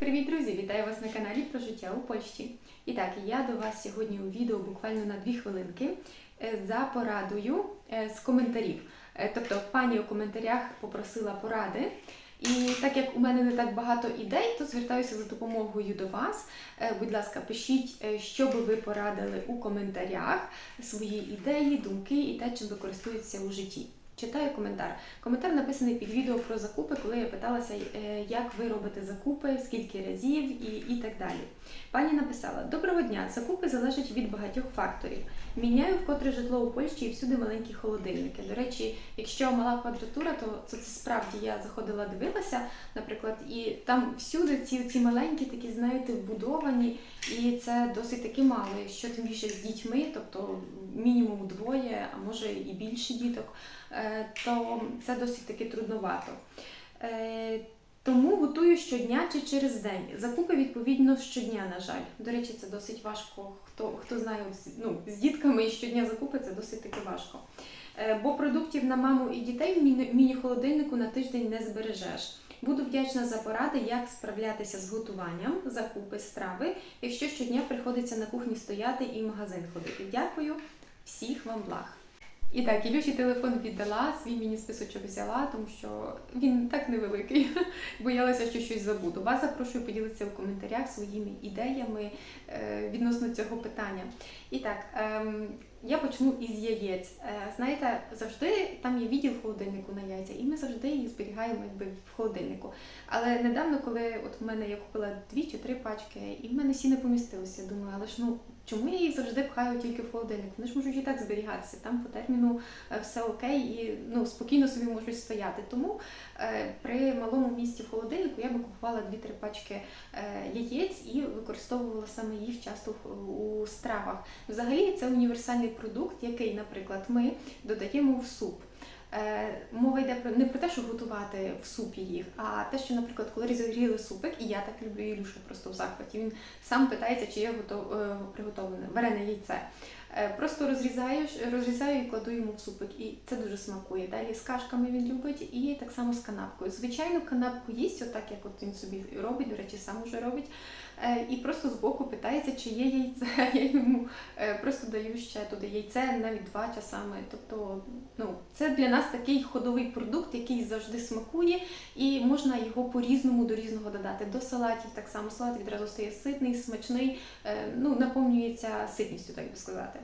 Привіт, друзі! Вітаю вас на каналі про життя у Польщі. І так, я до вас сьогодні у відео буквально на дві хвилинки е, за порадою е, з коментарів. Е, Тобто, пані у коментарях попросила поради. І так як у мене не так багато ідей, то звертаюся за допомогою до вас. Будь ласка, пишіть, що би ви порадили у коментарях, свої ідеї, думки і те, чим ви користуєтеся у житті. Читаю коментар. Коментар написаний під відео про закупи, коли я питалася, е, як ви робите закупи, скільки разів і, і так далі. Пані написала: Доброго дня! Закупи залежать від багатьох факторів. Міняю вкотре житло у Польщі і всюди маленькі холодильники. До речі, якщо мала квадратура, то це, це справді я заходила, дивилася, наприклад, і там всюди ці, ці маленькі, такі, знаєте, вбудовані, і це досить таки мало. Якщо тим більше з дітьми, тобто мінімум двоє, а може і більше діток, е, то це досить таки трудновато. Е, Тому готую щодня чи через день. Закупи відповідно щодня, на жаль. До речі, це досить важко. Хто хто знає ну, з дітками і щодня закупи, це досить таки важко. Е, Бо продуктів на маму і дітей в міні- міні-холодильнику на тиждень не збережеш. Буду вдячна за поради, як справлятися з готуванням, закупи, страви, якщо щодня приходиться на кухні стояти і в магазин ходити. Дякую, всіх вам благ. І так, Ілюші телефон віддала, свій міні-списочок взяла, тому що він так невеликий. Боялася, що щось забуду. Вас запрошую поділитися в коментарях своїми ідеями е, відносно цього питання. І так, ем, я почну із яєць. Е, знаєте, завжди там є відділ холодильнику на яйця, і ми завжди їх зберігаємо якби в холодильнику. Але недавно, коли от в мене я купила дві чи три пачки, і в мене всі не помістилися. Думаю, але ж ну чому я їх завжди пхаю тільки в холодильник? Вони ж можуть і так зберігатися. Там по терміну е, все окей і ну спокійно собі можуть стояти. Тому е, при малому місці в холодильнику я би купувала дві-три пачки е, яєць і використовувала саме їх часто у стравах. Взагалі це універсальний продукт, який, наприклад, ми додаємо в суп. Е, Мова йде про не про те, що готувати в супі їх, а те, що, наприклад, коли розігріли супик, і я так люблю Ілюша просто в захваті. Він сам питається, чи є готов, е, приготовлене варене яйце. Е, Просто розрізаю, розрізаю і кладу йому в супик, і це дуже смакує. Далі з кашками він любить, і так само з канапкою. Звичайно, канапку їсть, отак як от він собі робить, до речі, сам уже робить. Е, І просто збоку питається, чи є яйце. Я йому е, просто даю ще туди яйце навіть два часами. Тобто, ну це для нас такий ходовий продукт, який завжди смакує, і можна його по-різному до різного додати. До салатів так само салат відразу стає ситний, смачний, е, ну наповнюється ситністю, так би сказати.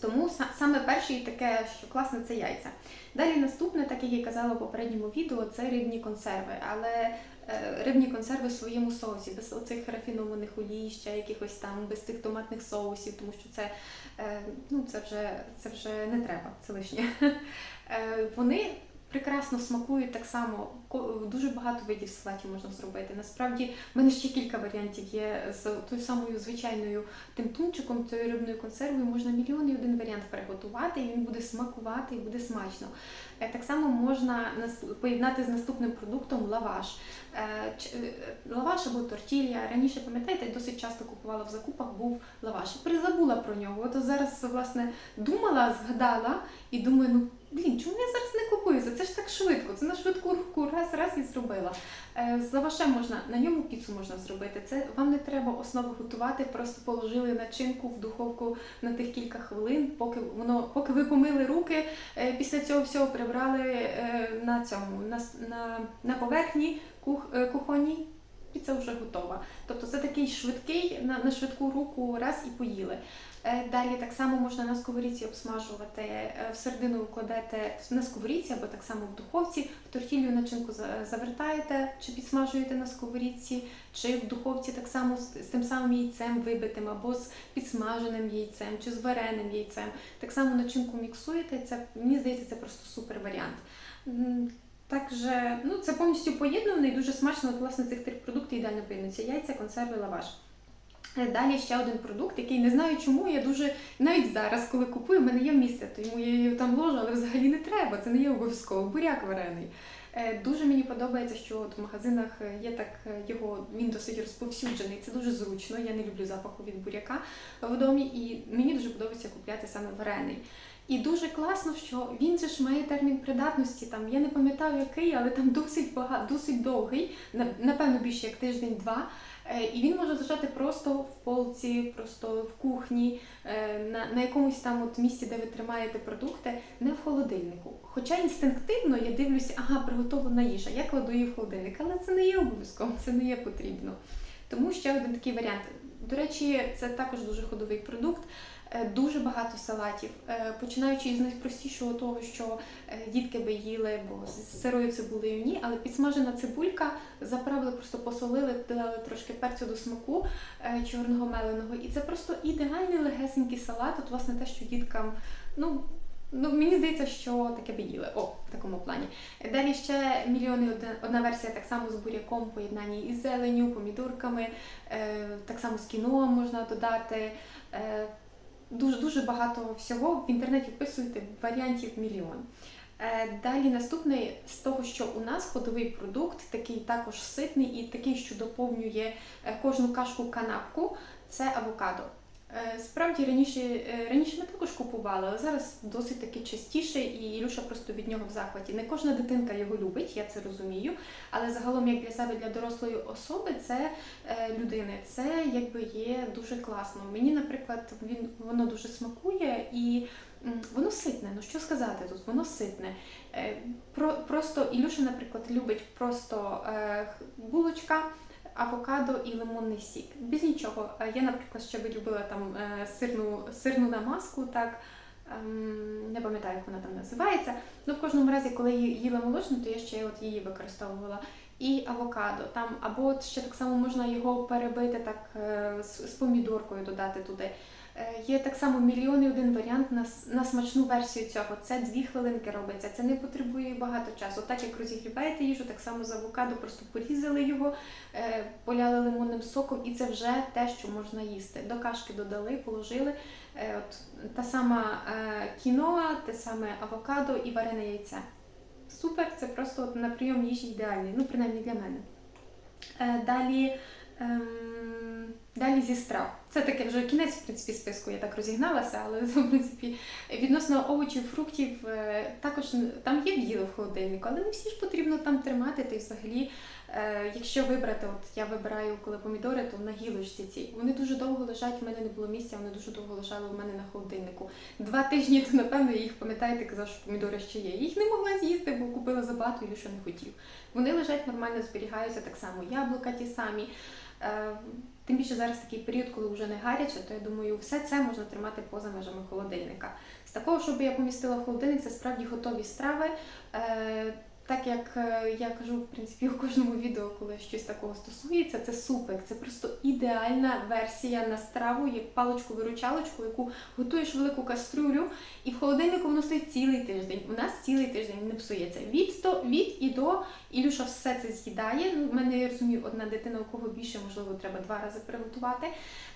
Тому саме перше і таке, що класне, це яйця. Далі наступне, так як я казала в попередньому відео, це рибні консерви. Але рибні консерви в своєму соусі, без оцих рафінованих олій, ще якихось там, без тих томатних соусів, тому що це, е, ну, це, вже, це вже не треба, це лишнє. Е, Вони прекрасно смакують так само. Дуже багато видів салатів можна зробити. Насправді, в мене ще кілька варіантів є з тою самою звичайною тим тунчиком, цією рибною консервою можна мільйон і один варіант приготувати, і він буде смакувати і буде смачно. Е, Так само можна поєднати з наступним продуктом лаваш. Е, е, Лаваш або тортілля. Раніше, пам'ятаєте, досить часто купувала в закупах, був лаваш. Призабула про нього. От зараз, власне, думала, згадала і думаю, ну блін, чому я зараз не купую? Це ж так швидко. Це на швидку руку раз, раз і зробила. Е, З можна, на ньому піцу можна зробити. Це вам не треба основу готувати, просто положили начинку в духовку на тих кілька хвилин, поки воно, поки ви помили руки, е, після цього всього прибрали е, на цьому, на, на, на поверхні кух, е, кухонній. Піца вже готова. Тобто це такий швидкий на, на швидку руку раз і поїли. Е, Далі так само можна на сковорідці обсмажувати. Е, В середину ви кладете на сковорідці або так само в духовці, в тортілью начинку завертаєте чи підсмажуєте на сковорідці, чи в духовці так само з, тим самим яйцем вибитим, або з підсмаженим яйцем, чи з вареним яйцем. Так само начинку міксуєте. Це мені здається, це просто супер варіант. М, Також, ну це повністю поєднано і дуже смачно. От, власне, цих три продукти ідеально поєднуються: яйця, консерви, лаваш. Е, Далі ще один продукт, який не знаю чому. Я дуже навіть зараз, коли купую, в мене є місце, тому я її там ложу, але взагалі не треба. Це не є обов'язково. Буряк варений. Е, Дуже мені подобається, що от в магазинах е, є так його, він досить розповсюджений. Це дуже зручно. Я не люблю запаху від буряка в домі, і мені дуже подобається купляти саме варений. І дуже класно, що він же ж має термін придатності. Там я не пам'ятаю який, але там досить багато, досить довгий, напевно більше як тиждень-два. Е, І він може лежати просто в полці, просто в кухні, е, на, на якомусь там от місці, де ви тримаєте продукти, не в холодильнику. Хоча інстинктивно я дивлюся, ага, приготовлена їжа, я кладу її в холодильник, але це не є обов'язком, це не є потрібно. Тому ще один такий варіант. До речі, це також дуже ходовий продукт. Е, Дуже багато салатів, Е, починаючи із найпростішого того, що е, дітки би їли, бо з сирою цибулею ні, але підсмажена цибулька заправили, просто посолили, додали трошки перцю до смаку чорного меленого. І це просто ідеальний легесенький салат. От, власне, те, що діткам, ну. Ну, мені здається, що таке би їли. О, в такому плані. Далі ще мільйони одна, версія так само з буряком, поєднанні із зеленю, помідорками, так само з кіно можна додати. Дуже дуже багато всього. В інтернеті вписуєте варіантів мільйон. Е, Далі наступний з того, що у нас ходовий продукт, такий також ситний і такий, що доповнює е, кожну кашку канапку, це авокадо. Е, Справді раніше, е, раніше ми також купували, але зараз досить таки частіше, і Ілюша просто від нього в захваті. Не кожна дитинка його любить, я це розумію. Але загалом, як для себе, для дорослої особи, це е, людини, це якби є дуже класно. Мені, наприклад, він воно дуже смакує і воно ситне. Ну що сказати тут? Воно ситне. Про, просто Ілюша, наприклад, любить просто е, булочка. Авокадо і лимонний сік. Без нічого. Е, Я, наприклад, ще би любила там е, сирну, сирну намазку, так ем, не пам'ятаю, як вона там називається. Ну, в кожному разі, коли їла молочну, то я ще от її використовувала. І авокадо. Там, або от ще так само можна його перебити так е, з помідоркою додати туди. Е, Є так само мільйон і один варіант на, на смачну версію цього. Це дві хвилинки робиться. Це не потребує багато часу. Так як розігріваєте їжу, так само з авокадо, просто порізали його, е, поляли лимонним соком, і це вже те, що можна їсти. До кашки додали, положили. Е, От та сама кіноа, те саме авокадо і варене яйце. Супер, це просто от на прийом їжі ідеальний, ну принаймні для мене. Далі, ем, далі зі страв. Це таке вже кінець, в принципі, списку, я так розігналася, але в принципі відносно овочів, фруктів е, також там є в'їли в холодильнику, але не всі ж потрібно там тримати. Та й взагалі, е, якщо вибрати, от я вибираю коли помідори, то на гілочці ці. Вони дуже довго лежать, в мене не було місця, вони дуже довго лежали у мене на холодильнику. Два тижні, то напевно я їх пам'ятаєте, казав, що помідори ще є. Їх не могла з'їсти, бо купила забагато і що не хотів. Вони лежать нормально, зберігаються так само. Яблука ті самі. Е, Тим більше зараз такий період, коли вже не гаряче, то я думаю, все це можна тримати поза межами холодильника. З такого, щоб я помістила в холодильник, це справді готові страви. Так як е, я кажу, в принципі, у кожному відео, коли щось такого стосується, це супик. Це просто ідеальна версія на страву, як паличку-виручалочку, яку готуєш велику кастрюлю, і в холодильнику воно стоїть цілий тиждень. У нас цілий тиждень не псується. Від, то, від і до Ілюша все це з'їдає. Ну, в мене я розумію, одна дитина, у кого більше, можливо, треба два рази приготувати.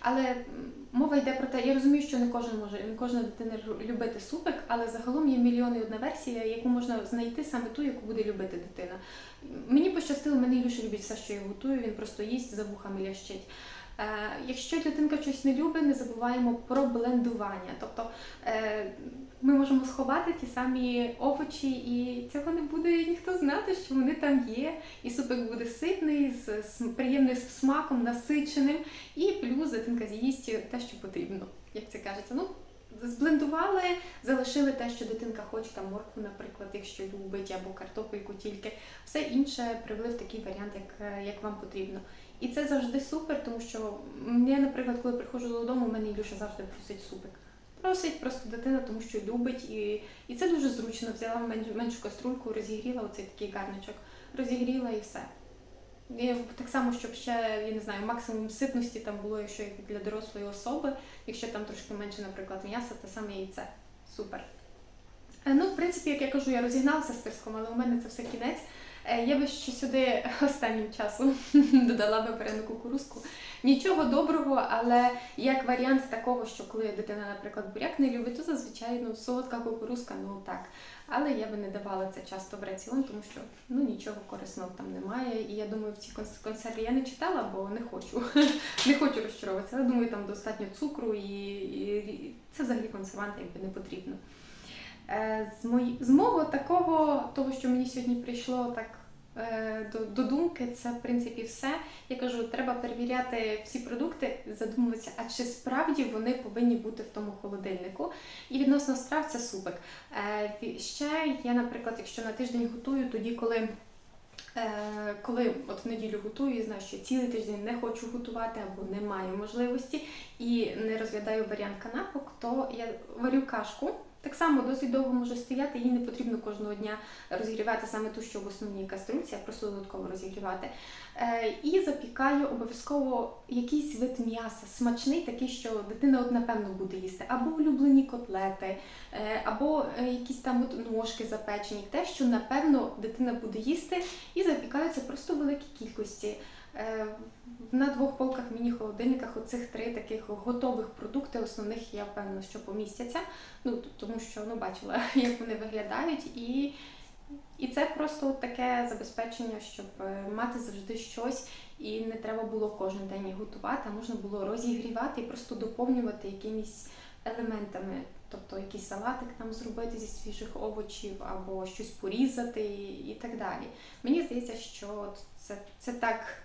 Але мова йде про те, я розумію, що не кожен може, не кожна дитина любити супик, але загалом є мільйон і одна версія, яку можна знайти саме ту, яку буде любити дитина. Мені пощастило, мене Ілюша любить все, що я готую, він просто їсть за вухами лящить. Е, якщо дитинка щось не любить, не забуваємо про блендування. Тобто е, ми можемо сховати ті самі овочі, і цього не буде ніхто знати, що вони там є. І супик буде ситний, з, приємним смаком, насиченим, і плюс дитинка з'їсть те, що потрібно, як це кажеться. Ну, Зблендували, залишили те, що дитинка хоче, там моркву, наприклад, якщо любить, або картопельку тільки. Все інше привели в такий варіант, як, е, як вам потрібно. І це завжди супер, тому що я, наприклад, коли приходжу додому, мене Ілюша завжди просить супик. Просить просто дитина, тому що любить, і, і це дуже зручно. Взяла меншу, меншу каструльку, розігріла оцей такий гарничок, розігріла і все. Так само, щоб ще, я не знаю, максимум ситності там було, якщо для дорослої особи, якщо там трошки менше, наприклад, м'яса, те саме яйце. Супер. Е, Ну, в принципі, як я кажу, я розігналася списком, але у мене це все кінець. Е, Я би ще сюди останнім часом додала би варену кукурузку. Нічого доброго, але як варіант такого, що коли дитина, наприклад, буряк не любить, то зазвичай ну, солодка кукурузка, ну так. Але я би не давала це часто в раціон, тому що ну нічого корисного там немає. І я думаю, в цій конс- консерві я не читала, бо не хочу. не хочу розчаровуватися. Але думаю, там достатньо цукру і, і це взагалі консервант якби не потрібно. Е, З, мої, з мого такого, того, що мені сьогодні прийшло так е, до, до думки, це в принципі все. Я кажу, треба перевіряти всі продукти, задумуватися, а чи справді вони повинні бути в тому холодильнику. І відносно страв це супик. Е, Ще я, наприклад, якщо на тиждень готую, тоді коли. Коли от в неділю готую і знаю, що цілий тиждень не хочу готувати або не маю можливості і не розглядаю варіант канапок, то я варю кашку. Так само досить довго може стояти, її не потрібно кожного дня розігрівати саме ту, що в основній каструльці, а просто додатково розігрівати. Е, і запікаю обов'язково якийсь вид м'яса, смачний, такий, що дитина от напевно буде їсти, або улюблені котлети, е, або е, якісь там от ножки запечені, те, що напевно дитина буде їсти, і запікаються просто в великій кількості. Е, На двох полках міні-холодильниках оцих три таких готових продукти, основних я впевнена, що помістяться. Ну тому що ну бачила, як вони виглядають, і, і це просто таке забезпечення, щоб е, мати завжди щось, і не треба було кожен день готувати, а можна було розігрівати і просто доповнювати якимись елементами. Тобто якийсь салатик там зробити зі свіжих овочів або щось порізати і так далі. Мені здається, що це, це так.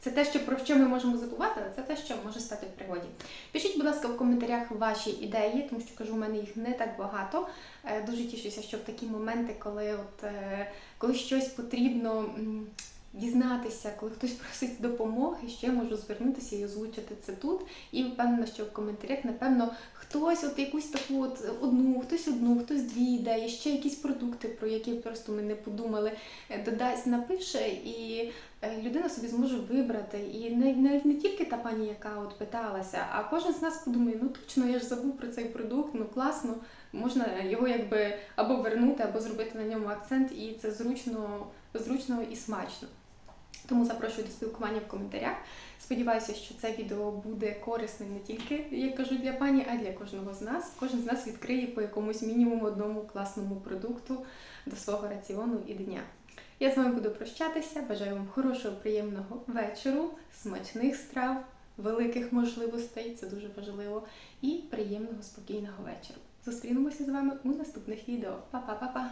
Це те, що про що ми можемо забувати, але це те, що може стати в пригоді. Пишіть, будь ласка, в коментарях ваші ідеї, тому що кажу, у мене їх не так багато. Е, Дуже тішуся, що в такі моменти, коли от е, коли щось потрібно дізнатися, коли хтось просить допомоги, що я можу звернутися і озвучити це тут. І впевнена, що в коментарях, напевно, хтось от якусь таку от одну, хтось одну, хтось дві ідеї, ще якісь продукти, про які просто ми не подумали, е, додасть, напише і. Е, Людина собі зможе вибрати, і не, не тільки та пані, яка от питалася, а кожен з нас подумає, ну точно я ж забув про цей продукт, ну класно, можна його якби або вернути, або зробити на ньому акцент, і це зручно, зручно і смачно. Тому запрошую до спілкування в коментарях. Сподіваюся, що це відео буде корисним не тільки, як кажу, для пані, а й для кожного з нас. Кожен з нас відкриє по якомусь мінімум одному класному продукту до свого раціону і дня. Я з вами буду прощатися. Бажаю вам хорошого, приємного вечору, смачних страв, великих можливостей, це дуже важливо, і приємного спокійного вечора. Зустрінемося з вами у наступних відео. Па-па-па-па!